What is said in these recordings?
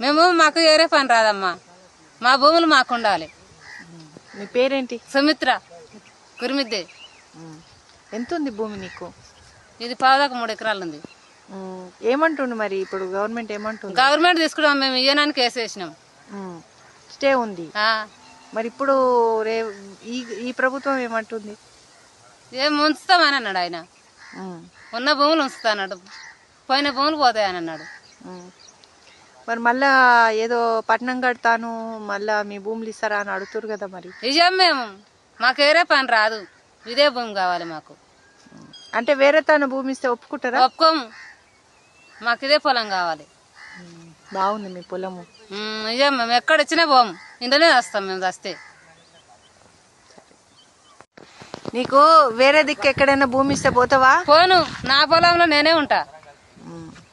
మేము మాకు ఏరే పని రాదమ్మా. మా భూములు మాకు ఉండాలి మీ పేరేంటి? సుమిత్ర. కురిమిద్దే. ఎంత ఉంది భూమి నీకు? ఇది పావుదాకా మూడు ఎకరాలు ఉంది. ఏమంటుండు మరి ఇప్పుడు గవర్నమెంట్ ఏమంటుంది గవర్నమెంట్ తీసుకున్నాం మేము ఇయ్యనానికి ఉమ్. స్టే ఉంది. మరి ఇప్పుడు రే ఈ ఈ ప్రభుత్వం ఏమంటుంది? ఏం ఉంచుతామని అన్నాడు ఆయన. ఉన్న భూములు ఉంచుతా అన్నాడు పోయిన భూములు పోతాయని అన్నాడు. మరి మళ్ళా ఏదో పట్నం కడతాను మళ్ళా మీ భూములు ఇస్తారా అని అడుగుతారు కదా మరి. ఇయ్యం మేము. మాకు ఏరే పని రాదు. ఇదే భూమి కావాలి మాకు. అంటే వేరే తన భూమి ఇస్తే ఒప్పుకుంటారా? ఒప్పుకోము మాకు ఇదే పొలం కావాలి. బాగుంది మీ పొలము. ఉమ్, ఇయ్యం మేము ఎక్కడ వచ్చినా పోము ఇంట్లోనే వస్తాం మేము వస్తే. నీకు వేరే దిక్కు ఎక్కడైనా భూమి ఇస్తే పోతావా? పోను. నా పొలంలో నేనే ఉంటా.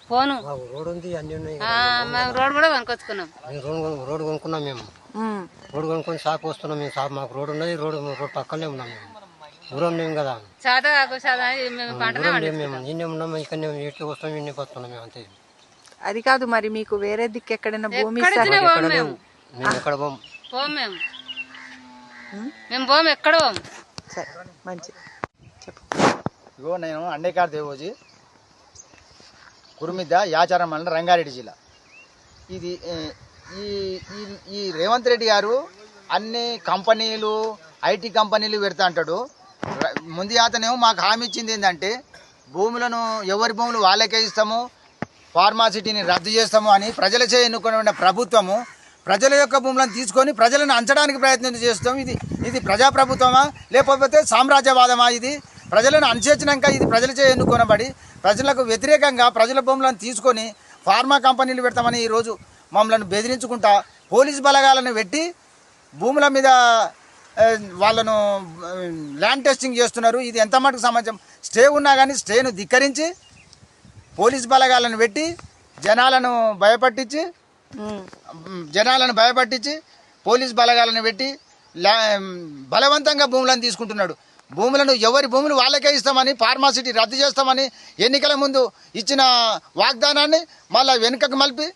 మాకు రోడ్ ఉంది అన్ని ఉన్నాయి ఆ, మేము రోడ్ కూడా కొనుక్కొచ్చుకున్నాం. రోడ్ కొను- రోడ్ కొనుక్కున్నాం మేము. రోడ్ కొనుక్కొని సాకు వస్తున్నాం మేము. సాకు మాకు రోడ్ ఉన్నది రోడ్ రోడ్ పక్కనే ఉన్నాం మేము. దూరం లేము కదా. మేము పంటనే దూరం పండి లేము మేము. నిన్నే ఉన్నాం ఇక్కడ ఇట్లా వస్తాం ఇన్నికి వస్తున్నాం మేము అంతే. అది కాదు మరి మీకు వేరే దిక్కు ఎక్కడైనా భూమి ఎక్కడ మేము ఎక్కడ పోం పోము మేము. ఉమ్. మేము పోము ఎక్కడ పోము? సరే మంచి చెప్పు. ఇగో నేను అండేకార్ దేవోజీ. కురుమిద్ద యాచారం మండలం రంగారెడ్డి జిల్లా. ఇది ఈ ఈ ఈ రేవంత్ రెడ్డి గారు అన్ని కంపెనీలు ఐటీ కంపెనీలు పెడతా అంటాడు. ముందు అతనేమో మాకు హామీ ఇచ్చింది ఏంటంటే భూములను ఎవరి భూములు వాళ్ళకే ఇస్తాము ఫార్మాసిటీని రద్దు చేస్తాము అని ప్రజలచే ఎన్నుకున్న ప్రభుత్వము ప్రజల యొక్క భూములను తీసుకొని ప్రజలను అంచడానికి ప్రయత్నం చేస్తాం ఇది ఇది ప్రజాప్రభుత్వమా లేకపోతే సామ్రాజ్యవాదమా ఇది? ప్రజలను అనుసరించినాక ఇది ప్రజలచే ఎన్నుకొనబడి ప్రజలకు వ్యతిరేకంగా ప్రజల భూములను తీసుకొని ఫార్మా కంపెనీలు పెడతామని ఈరోజు మమ్మల్ని బెదిరించుకుంటా పోలీస్ బలగాలను పెట్టి భూముల మీద వాళ్ళను ల్యాండ్ టెస్టింగ్ చేస్తున్నారు. ఇది ఎంత మటుకు సమాజం స్టే ఉన్నా కానీ స్టేను ధిక్కరించి పోలీస్ బలగాలను పెట్టి జనాలను భయపట్టించి జనాలను భయపట్టించి పోలీస్ బలగాలను పెట్టి బలవంతంగా భూములను తీసుకుంటున్నాడు. భూములను ఎవరి భూములు వాళ్ళకే ఇస్తామని ఫార్మాసిటీ రద్దు చేస్తామని ఎన్నికల ముందు ఇచ్చిన వాగ్దానాన్ని మళ్ళా వెనుకకు మలిపి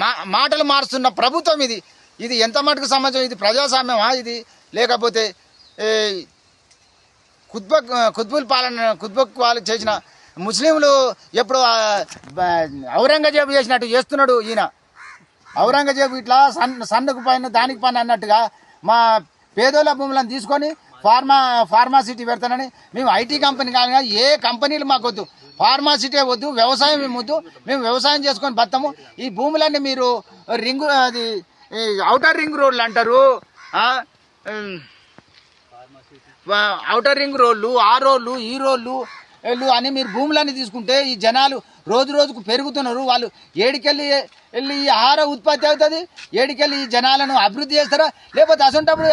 మా- మాటలు మారుస్తున్న ప్రభుత్వం ఇది. ఇది ఎంత మటుకు సమాజం? ఇది ప్రజాస్వామ్యమా ఇది? లేకపోతే ఏ, కుత్బక్ కుత్బుల్ పాలన కుత్బక్ వాళ్ళు చేసిన ముస్లింలు ఎప్పుడు ఔరంగజేబు చేసినట్టు చేస్తున్నాడు ఈయన. ఔరంగజేబు ఇట్లా సన్ సన్నుకు పైన దానికి పైన అన్నట్టుగా మా పేదోళ్ళ భూములను తీసుకొని ఫార్మా ఫార్మాసిటీ పెడతానని. మేము ఐటీ కంపెనీ కానీ ఏ కంపెనీలు మాకు వద్దు. ఫార్మాసిటీ వద్దు వ్యవసాయం మేము వద్దు. మేము వ్యవసాయం చేసుకొని బతాము ఈ భూములన్నీ మీరు రింగు అది అవుటర్ రింగ్ రోడ్లు అంటారు. అవుటర్ రింగ్ రోడ్లు ఆ రోడ్లు ఈ రోడ్లు అని మీరు భూములన్నీ తీసుకుంటే ఈ జనాలు రోజు రోజుకు పెరుగుతున్నారు. వాళ్ళు ఏడికెళ్ళి వెళ్ళి ఈ ఆహార ఉత్పత్తి అవుతుంది ఏడికెళ్ళి ఈ జనాలను అభివృద్ధి చేస్తారా? లేకపోతే అసంటప్పుడు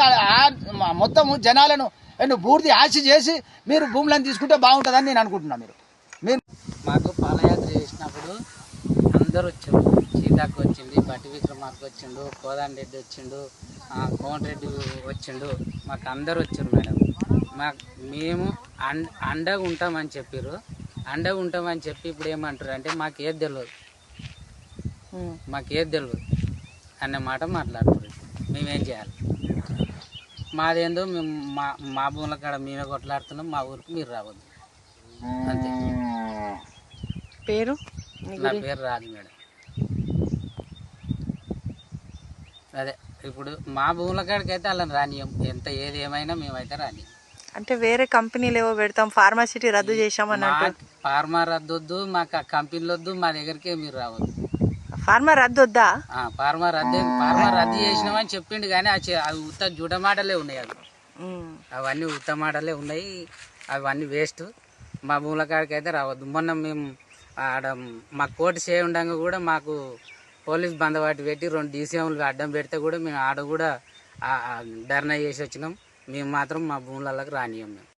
మొత్తము జనాలను నువ్వు పూర్తి ఆశ చేసి మీరు భూములను తీసుకుంటే బాగుంటుందని నేను అనుకుంటున్నాను మీరు. మీరు మాకు పాదయాత్ర చేసినప్పుడు అందరు వచ్చారు. సీతాకు వచ్చింది బట్టి విక్రమార్కు వచ్చిండు కోదాన్ రెడ్డి వచ్చిండు కోమటిరెడ్డి వచ్చిండు. మాకు అందరు వచ్చారు మేడం. మాకు మేము అండ అండగా ఉంటామని చెప్పారు అండగా ఉంటామని చెప్పి ఇప్పుడు ఏమంటారు అంటే మాకు ఏది తెలియదు. మాకు ఏది తెలియదు అనే మాట మాట్లాడుతున్నారు మేమేం చేయాలి? మాదేందో మేము మా మా భూముల కాడ మేమే కొట్లాడుతున్నాం మా ఊరికి మీరు రావద్దు. అంతే. పేరు? నీ పేరు రాజు మేడం. అదే ఇప్పుడు మా భూముల కాడికి అయితే వాళ్ళని రానియం ఎంత ఏది ఏమైనా మేమైతే రానియం అంటే వేరే కంపెనీలు ఏవో పెడతాం ఫార్మాసిటీ రద్దు చేశామని అంటారు ఫార్మా రద్దొద్దు మాకు ఆ కంపెనీలు వద్దు మా దగ్గరికే మీరు రావద్దు. ఫార్మా రద్దు వద్దా ఫార్మా రద్దు ఫార్మా రద్దు చేసినామని చెప్పిండు కానీ అవి ఉత్త జుడమాటలే ఉన్నాయి అవి. ఉమ్. అవన్నీ ఉత్త మాటలే ఉన్నాయి అవన్నీ వేస్ట్. మా భూముల కాడికి అయితే రావద్దు. మొన్న మేము ఆడ మా చేయ ఉండగా కూడా మాకు పోలీస్ బందవాటి పెట్టి రెండు డీసీఎంలు అడ్డం పెడితే కూడా మేము ఆడ కూడా ధర్నా చేసి వచ్చినాం. మేము మాత్రం మా భూములకి రానియం మేము.